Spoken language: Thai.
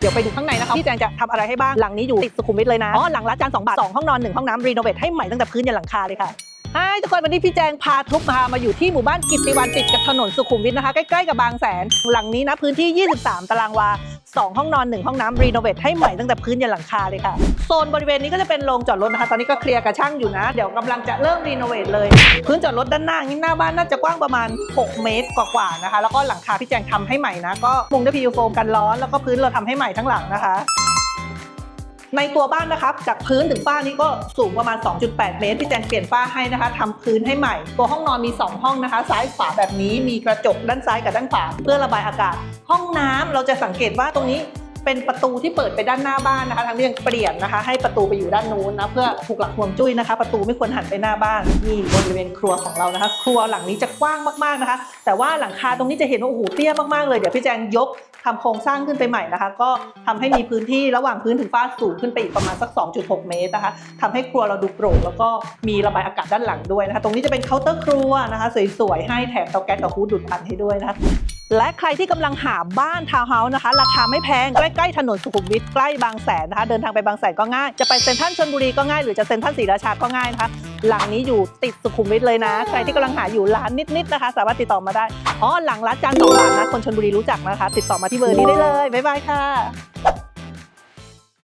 เดี๋ยวไปดูข้างในนะคะพี่แจงจะทำอะไรให้บ้างหลังนี้อยู่ติดสุขุมวิทเลยนะอ๋อหลังละจาน2บาท2ห้องนอน1ห้องน้ำรีโนเวทให้ใหม่ตั้งแต่พื้นยันหลังคาเลยค่ะ ใช่ทุกคนวันนี้พี่แจงพาทุกพามาอยู่ที่หมู่บ้านกิตติวันติดกับถนนสุขุมวิทนะคะ ใกล้ๆกับบางแสน หลังนี้นะพื้นที่ 23 ตารางวา 2 ห้องนอน 1 ห้องน้ำรีโนเวทให้ใหม่ตั้งแต่พื้นยันหลังคาเลยค่ะ โซนบริเวณนี้ก็จะเป็นโรงจอดรถนะคะ ตอนนี้ก็เคลียร์กับช่างอยู่นะ เดี๋ยวกำลังจะเริ่มรีโนเวทเลย พื้นจอดรถด้านหน้านี่หน้าบ้านน่าจะกว้างประมาณ 6 เมตรกว่าๆนะคะ แล้วก็หลังคาพี่แจงทำให้ใหม่นะก็มุงด้วยพียูโฟมกันร้อนแล้วก็พื้นเราทำให้ใหม่ทั้งหลังนะคะ ในตัวบ้านนะครับ จากพื้นถึงฝ้านี้ก็สูงประมาณ 2.8 เมตร พี่แจงเปลี่ยนฝ้าให้นะคะทำพื้นให้ใหม่ ตัวห้องนอนมี 2 ห้องนะคะ ซ้ายขวาแบบนี้มีกระจกด้านซ้ายกับด้านขวาเพื่อระบายอากาศ ห้องน้ำเราจะสังเกตว่าตรงนี้ เป็นประตูที่เปิดไปด้านหน้าบ้านนะคะทางนี้ยังเปลี่ยนนะคะ ให้ประตูไปอยู่ด้านนู้นนะเพื่อถูกหลักห่วงจุ้ยนะคะ ประตูไม่ควรหันไปหน้าบ้านนี่บริเวณครัวของเรานะคะ ครัวหลังนี้จะกว้างมากๆนะคะ แต่ว่าหลังคาตรงนี้จะเห็นว่าโอ้โหเตี้ยมากๆเลยเดี๋ยวพี่แจงยกทำโครงสร้างขึ้นไปใหม่นะคะ ก็ทำให้มีพื้นที่ระหว่างพื้นถึงฝ้าสูงขึ้นไปอีกประมาณสัก 2.6 เมตรนะคะทำให้ครัวเราดูโปร่งแล้วก็มีระบายอากาศด้านหลังด้วยนะคะ ตรงนี้จะเป็นเคาน์เตอร์ครัวนะคะ สวยๆให้แถมเตาแก๊สกับฮูดดูดควันให้ด้วยนะคะ และใครที่กำลังหาบ้านทาวน์เฮาส์นะคะ ราคาไม่แพง ใกล้ ๆ ถนนสุขุมวิทใกล้บางแสนนะคะ เดินทางไปบางแสนก็ง่าย จะไปเซ็นทรัลชลบุรีก็ง่ายหรือจะเซ็นทรัลศรีราชาก็ง่ายนะคะ หลังนี้อยู่ติดสุขุมวิทเลยนะ ใครที่กำลังหาอยู่ร้านนิด ๆ นะคะ สามารถติดต่อมาได้อ๋อหลังร้านจานสองบาทนะคนชลบุรีรู้จักนะคะ ติดต่อมาที่เบอร์นี้ได้เลยบ๊ายบายค่ะ